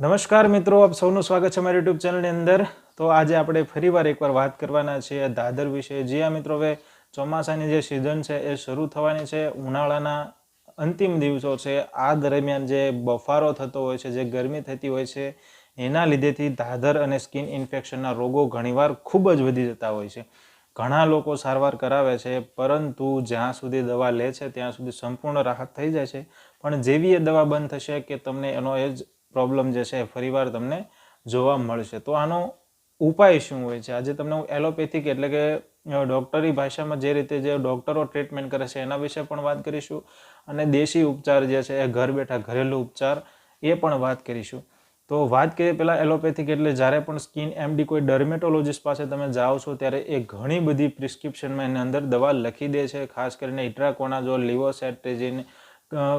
નમસ્કાર મિત્રો, આપ સૌનું સ્વાગત છે મારી યુટ્યુબ ચેનલની અંદર. તો આજે આપણે ફરીવાર એકવાર વાત કરવાના છીએ દાદર વિશે. જે આ મિત્રો, હવે ચોમાસાની જે સિઝન છે એ શરૂ થવાની છે. ઉનાળાના અંતિમ દિવસો છે. આ દરમિયાન જે બફારો થતો હોય છે, જે ગરમી થતી હોય છે, એના લીધેથી દાદર અને સ્કિન ઇન્ફેક્શનના રોગો ઘણીવાર ખૂબ જ વધી જતા હોય છે. ઘણા લોકો સારવાર કરાવે છે, પરંતુ જ્યાં સુધી દવા લે છે, ત્યાં સુધી સંપૂર્ણ રાહત થઈ જાય છે. પણ જેવી એ દવા બંધ થશે કે તમને એનો એ જ પ્રોબ્લેમ જે છે એ ફરીવાર તમને જોવા મળશે. તો આનો ઉપાય શું હોય છે? આજે તમને હું એલોપેથિક એટલે કે ડૉક્ટરી ભાષામાં જે રીતે જે ડૉક્ટરો ટ્રીટમેન્ટ કરે છે એના વિશે પણ વાત કરીશું અને દેશી ઉપચાર જે છે એ ઘર બેઠા ઘરેલું ઉપચાર એ પણ વાત કરીશું. તો વાત કરીએ પહેલાં એલોપેથિક એટલે જ્યારે પણ સ્કિન એમડી કોઈ ડર્મેટોલોજીસ્ટ પાસે તમે જાઓ છો ત્યારે એ ઘણી બધી પ્રિસ્ક્રિપ્શનમાં એની અંદર દવા લખી દે છે, ખાસ કરીને ઇટ્રાકોનાઝોલ, લિવોસેટ્રેઝિન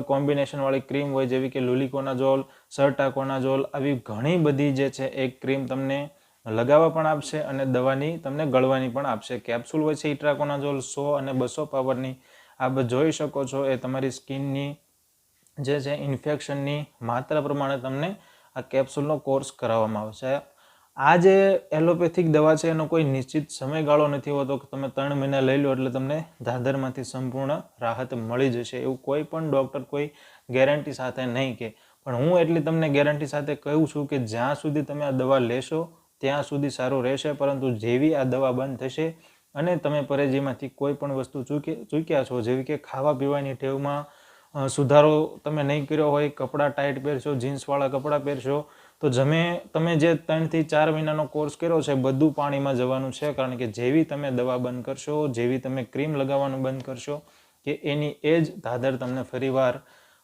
કોમ્બિનેશનવાળી ક્રીમ હોય જેવી કે લુલિકોનાઝોલ સરટાકોનાઝોલ આવી ઘણી બધી જે છે એ ક્રીમ તમને લગાવવા પણ આપશે અને દવાની તમને ગળવાની પણ આપશે. કેપ્સ્યુલ હોય છે ઇટ્રાકોનાઝોલ સો અને બસો પાવરની. આપ જોઈ શકો છો એ તમારી સ્કિનની જે છે ઇન્ફેક્શનની માત્રા પ્રમાણે તમને આ કેપ્સ્યુલનો કોર્સ કરાવવામાં આવશે. આ જે એલોપેથિક દવા છે, એનો કોઈ નિશ્ચિત સમયગાળો નથી હોતો કે તમે ત્રણ મહિના લઈ લો એટલે તમને ધાધરમાંથી સંપૂર્ણ રાહત મળી જશે. એવું કોઈ પણ ડૉક્ટર કોઈ ગેરંટી સાથે નહીં કે. પણ હું એટલી તમને ગેરંટી સાથે કહું છું કે જ્યાં સુધી તમે આ દવા લેશો, ત્યાં સુધી સારું રહેશે, પરંતુ જેવી આ દવા બંધ થશે અને તમે પરેજીમાંથી કોઈ પણ વસ્તુ ચૂકી, ચૂક્યા છો, જેવી કે ખાવા પીવાની ટેવમાં સુધારો તમે નહીં કર્યો હોય, કપડાં ટાઈટ પહેરશો, જીન્સવાળા કપડાં પહેરશો તો જમે તમે જે ત્રણથી ચાર મહિનાનો કોર્સ કર્યો છે, બધું પાણીમાં જવાનું છે, કારણ કે જેવી તમે દવા બંધ કરશો, જેવી તમે ક્રીમ લગાવવાનું બંધ કરશો, કે એની એ જ ધાદર તમને ફરીવાર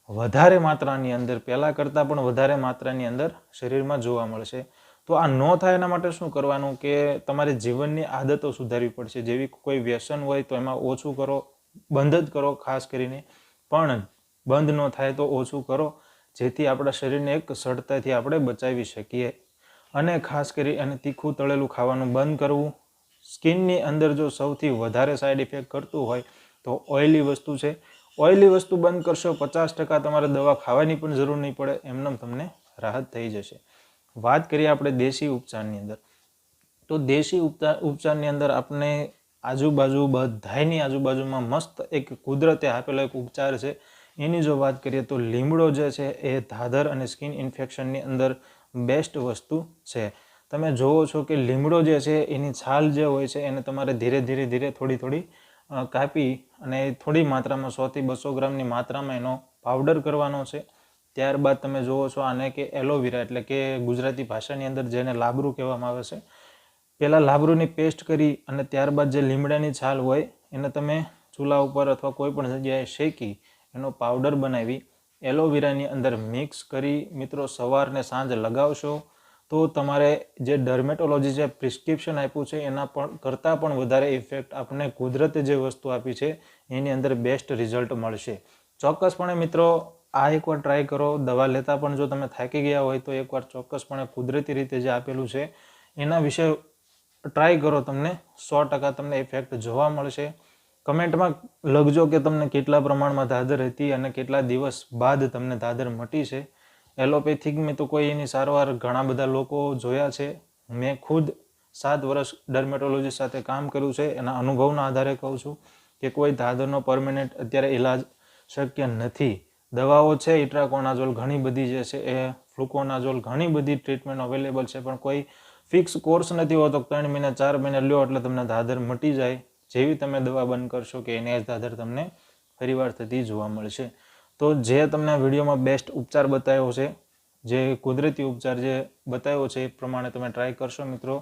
વધારે માત્રાની અંદર, પહેલાં કરતાં પણ વધારે માત્રાની અંદર શરીરમાં જોવા મળશે. તો આ ન થાય એના માટે શું કરવાનું? કે તમારે જીવનની આદતો સુધારવી પડશે. જેવી કોઈ વ્યસન હોય તો એમાં ઓછું કરો, બંધ જ કરો ખાસ કરીને. પણ બંધ ન થાય તો ઓછું કરો. જેથી આપણા શરીરને એક સડતાથી આપણે બચાવી શકીએ. અને ખાસ કરી અને તીખું તળેલું ખાવાનું બંધ કરવું. સ્કિનની અંદર જો સૌથી વધારે સાઈડ ઇફેક્ટ કરતું હોય તો ઓઇલી વસ્તુ છે. ઓઇલી વસ્તુ બંધ કરશો, પચાસ ટકા તમારે દવા ખાવાની પણ જરૂર નહીં પડે એમને તમને રાહત થઈ જશે. વાત કરીએ આપણે દેશી ઉપચારની અંદર. તો દેશી ઉપચાર ઉપચારની અંદર આપણે આજુબાજુ બધાયની આજુબાજુમાં મસ્ત એક કુદરતે આપેલો એક ઉપચાર છે. એની જો વાત કરીએ તો લીમડો જે છે એ ધાધર અને સ્કિન ઇન્ફેક્શનની અંદર બેસ્ટ વસ્તુ છે. તમે જોવો છો કે લીમડો જે છે એની છાલ જે હોય છે એને તમારે ધીરે ધીરે ધીરે થોડી થોડી કાપી અને થોડી માત્રામાં સોથી બસો ગ્રામની માત્રામાં એનો પાવડર કરવાનો છે. ત્યારબાદ તમે જુઓ છો આને કે એલોવેરા એટલે કે ગુજરાતી ભાષાની અંદર જેને લાબરું કહેવામાં આવે છે. પહેલાં લાબરુની પેસ્ટ કરી અને ત્યારબાદ જે લીમડાની છાલ હોય એને તમે ચૂલા ઉપર અથવા કોઈ પણ જગ્યાએ શેકી એનો પાવડર બનાવી એલોવેરાની અંદર મિક્સ કરી, મિત્રો, સવારને સાંજ લગાવશો તો તમારે જે ડર્મેટોલોજી જે પ્રિસ્ક્રિપ્શન આપ્યું છે, એના પણ કરતાં પણ વધારે ઇફેક્ટ આપણને કુદરતે જે વસ્તુ આપી છે, એની અંદર બેસ્ટ રિઝલ્ટ મળશે. ચોક્કસપણે મિત્રો, આ એકવાર ટ્રાય કરો, દવા લેતા પણ જો તમે થાકી ગયા હોય તો એકવાર ચોક્કસપણે કુદરતી રીતે જે આપેલું છે, એના વિશે ટ્રાય કરો તમને, સો ટકા તમને ઇફેક્ટ જોવા મળશે. કમેન્ટમાં લખજો કે તમને કેટલા પ્રમાણમાં દાદર હતી અને કેટલા દિવસ બાદ તમને દાદર મટી છે. એલોપેથિક મેં તો કોઈ એની સારવાર ઘણા બધા લોકો જોયા છે. મેં ખુદ સાત વર્ષ ડર્મેટોલોજી સાથે કામ કર્યું છે. એના અનુભવના આધારે કહું છું કે કોઈ દાદરનો પરમેનન્ટ અત્યારે ઇલાજ શક્ય નથી. દવાઓ છે, ઇટ્રાકોનાઝોલ ઘણી બધી જે છે એ ફ્લુકોનાઝોલ ઘણી બધી ટ્રીટમેન્ટ અવેલેબલ છે. પણ કોઈ ફિક્સ કોર્સ નથી હોતો ત્રણ મહિના, ચાર મહિના લ્યો એટલે તમને દાદર મટી જાય. જેવી તમે દવા બંધ કરશો કે એને દાદર તમને ફરીવાર થતી જોવા મળશે. તો જે તમને વિડીયોમાં બેસ્ટ ઉપચાર બતાવ્યો છે, જે કુદરતી ઉપચાર જે બતાવ્યો છે એ પ્રમાણે તમે ટ્રાય કરશો મિત્રો.